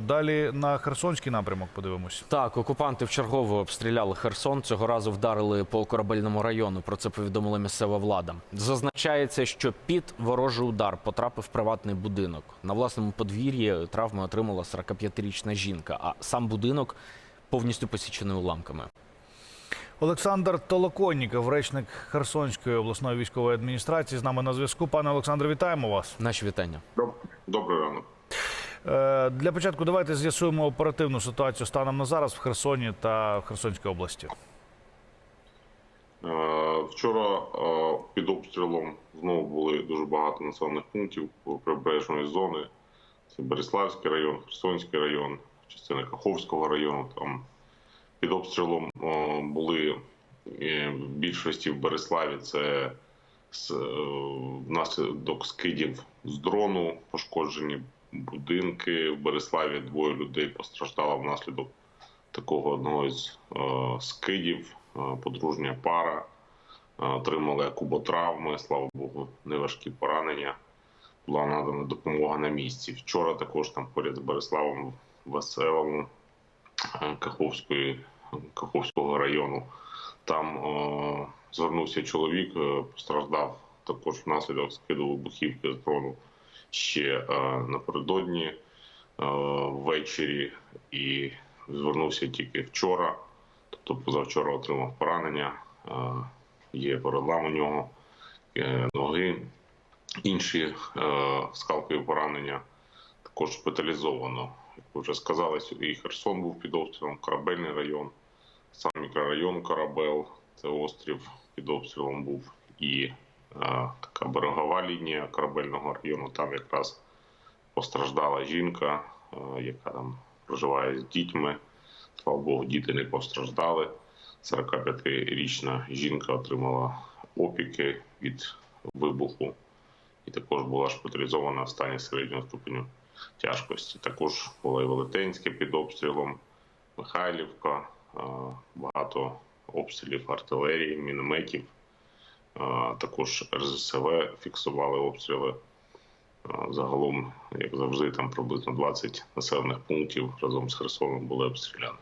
Далі на Херсонський напрямок подивимось. Так, окупанти вчергово обстріляли Херсон. Цього разу вдарили по корабельному району. Про це повідомила місцева влада. Зазначається, що під ворожий удар потрапив приватний будинок. На власному подвір'ї травми отримала 45-річна жінка, а сам будинок повністю посічений уламками. Олександр Толоконніков, речник Херсонської обласної військової адміністрації, з нами на зв'язку. Пане Олександре, вітаємо вас. Наші вітання. Доб- Добрий ранок. Е, Для початку давайте з'ясуємо оперативну ситуацію станом на зараз в Херсоні та Херсонській області. Е, Вчора е, під обстрілом знову були дуже багато населених пунктів прибережної зони. Це Береславський район, Херсонський район, частина Каховського району. Там під обстрілом е, були е, в більшості в Береславі. Це е, внаслідок скидів з дрону пошкоджені будинки. В Береславі двоє людей постраждало внаслідок такого одного із е, скидів. Е, Подружня пара е, отримали куботравми, слава Богу, неважкі поранення. Була надана допомога на місці. Вчора також там поряд з Береславом Веселому Каховської, Каховського району. Там е, звернувся чоловік, постраждав також внаслідок скиду вибухівки з дрону ще е, напередодні е, ввечері і звернувся тільки вчора, тобто позавчора отримав поранення. Е, Є перелам у нього ноги, інші скалкові поранення також шпиталізовано. Як ви вже сказали, і Херсон був під обстрілом, корабельний район, сам мікрорайон Корабел, це острів під обстрілом був, і така берегова лінія корабельного району. Там якраз постраждала жінка, яка там проживає з дітьми. Слава Богу, діти не постраждали. 45-річна жінка отримала опіки від вибуху і також була шпиталізована в стані середнього ступеню тяжкості. Також була і Велетенське під обстрілом, Михайлівка, багато обстрілів артилерії, мінометів. Також РЗСВ фіксували обстріли. Загалом, як завжди, там приблизно 20 населених пунктів разом з Херсоном були обстріляні.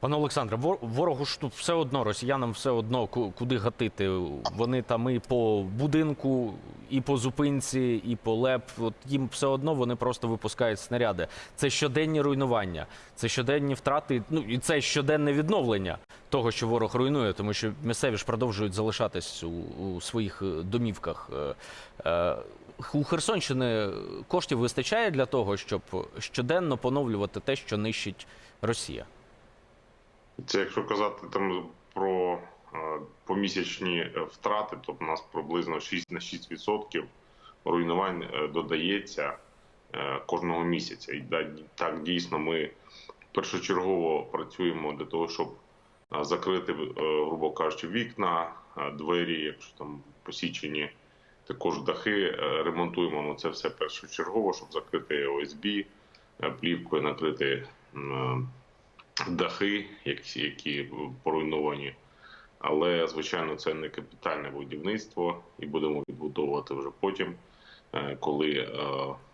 Пане Олександре, ворогу ж тут все одно, росіянам все одно куди гатити. Вони там і по будинку, і по зупинці, і по леп. От їм все одно вони просто випускають снаряди. Це щоденні руйнування, це щоденні втрати. Ну і це щоденне відновлення того, що ворог руйнує, тому що місцеві ж продовжують залишатись у, у своїх е, домівках. Е, е, У Херсонщини коштів вистачає для того, щоб щоденно поновлювати те, що нищить Росія. Це якщо казати там про помісячні втрати, то в нас приблизно 6 на 6% руйнувань додається кожного місяця. І так дійсно ми першочергово працюємо для того, щоб закрити, е, грубо кажучи, вікна, двері, якщо там посічені. Також дахи е, ремонтуємо. Ну це все першочергово, щоб закрити ОСБ, е, плівкою накрити дахи, які, які поруйновані. Але, звичайно, це не капітальне будівництво, і будемо відбудовувати вже потім, коли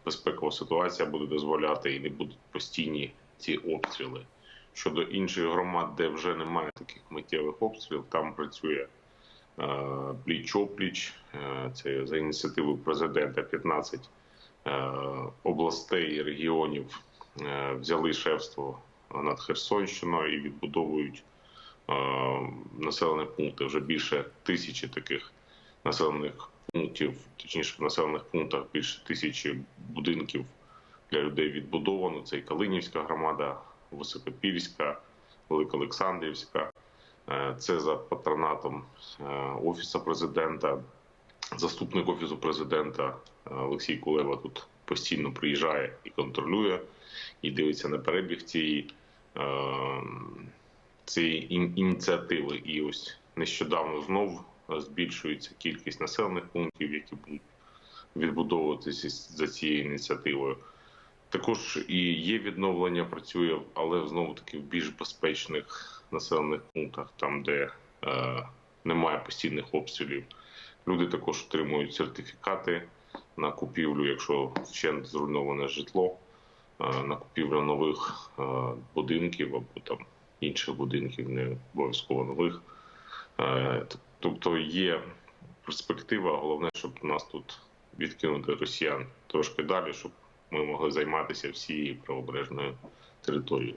безпекова ситуація буде дозволяти і не будуть постійні ці обстріли. Щодо інших громад, де вже немає таких миттєвих обстрілів, там працює пліч опліч. Це за ініціативою президента 15 е, областей і регіонів е, взяли шефство над Херсонщиною і відбудовують е, населені пункти. Вже більше тисячі таких населених пунктів, точніше в населених пунктах більше тисячі будинків для людей відбудовано. Це і Калинівська громада, Високопільська, Великоолександрівська. Е, Це за патронатом е, офісу президента, заступник офісу президента е, Олексій Кулеба тут постійно приїжджає і контролює, і дивиться на перебіг цієї, цієї ініціативи. І ось нещодавно знов збільшується кількість населених пунктів, які будуть відбудовуватися за цією ініціативою. Також і є відновлення, працює, але знову таки в більш безпечних населених пунктах, там де е, немає постійних обстрілів. Люди також отримують сертифікати на купівлю, якщо ще зруйноване житло. е, на купівлю нових е, будинків або там інших будинків, не обов'язково нових. Е, Тобто є перспектива, головне, щоб нас тут відкинути росіян трошки далі, щоб ми могли займатися всією правобережною територією.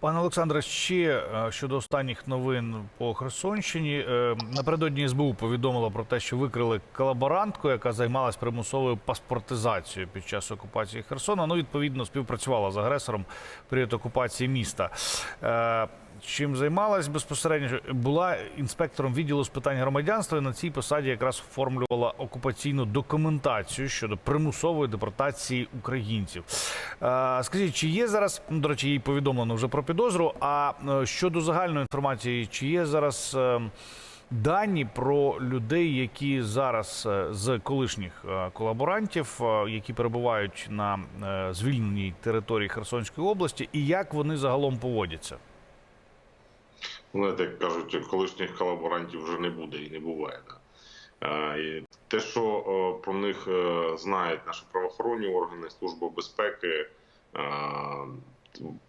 Пане Олександре, ще е, щодо останніх новин по Херсонщині. Е, Напередодні СБУ повідомила про те, що викрили колаборантку, яка займалась примусовою паспортизацією під час окупації Херсона. Ну, відповідно, співпрацювала з агресором період окупації міста. Чим займалась безпосередньо була інспектором відділу з питань громадянства і на цій посаді якраз оформлювала окупаційну документацію щодо примусової депортації українців. Е, Скажіть, чи є зараз ну, до речі, їй повідомлено вже про підозру? А е, щодо загальної інформації, чи є зараз е, дані про людей, які зараз з колишніх колаборантів, які перебувають на звільненій території Херсонської області, і як вони загалом поводяться? Знаєте, як кажуть, колишніх колаборантів вже не буде і не буває. І те, що про них е, знають наші правоохоронні органи, Служба безпеки.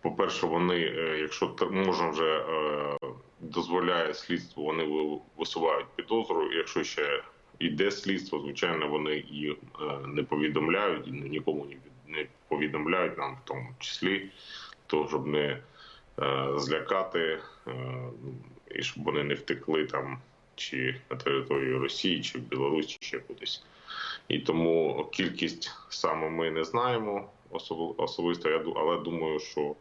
По-перше, вони, е, якщо можна вже е, дозволяє слідство, вони ви- висувають підозру. Якщо ще йде слідство, звичайно, вони її е, не повідомляють і нікому не повідомляють нам, в тому числі, то щоб не е, злякати, е, і щоб вони не втекли там чи на територію Росії, чи в Білорусі, ще кудись. І тому кількість саме ми не знаємо особисто, я але думаю, що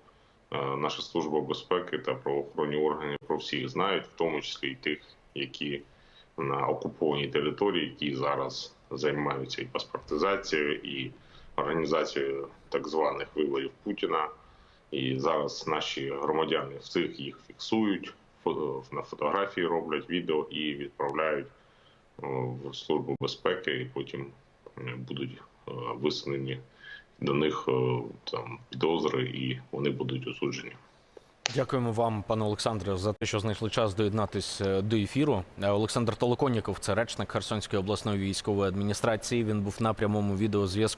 е, наша служба безпеки та правоохоронні органи про всіх знають, в тому числі і тих, які на окупованій території, які зараз займаються і паспортизацією, і організацією так званих виборів Путіна. І зараз наші громадяни всіх їх фіксують, на фотографії роблять відео і відправляють в службу безпеки, і потім е, будуть е, висунені до них е, там підозри, і вони будуть осуджені. Дякуємо вам, пане Олександре, за те, що знайшли час доєднатись е, до ефіру. Е, Олександр Толоконніков, це речник Херсонської обласної військової адміністрації. Він був на прямому відеозв'язку.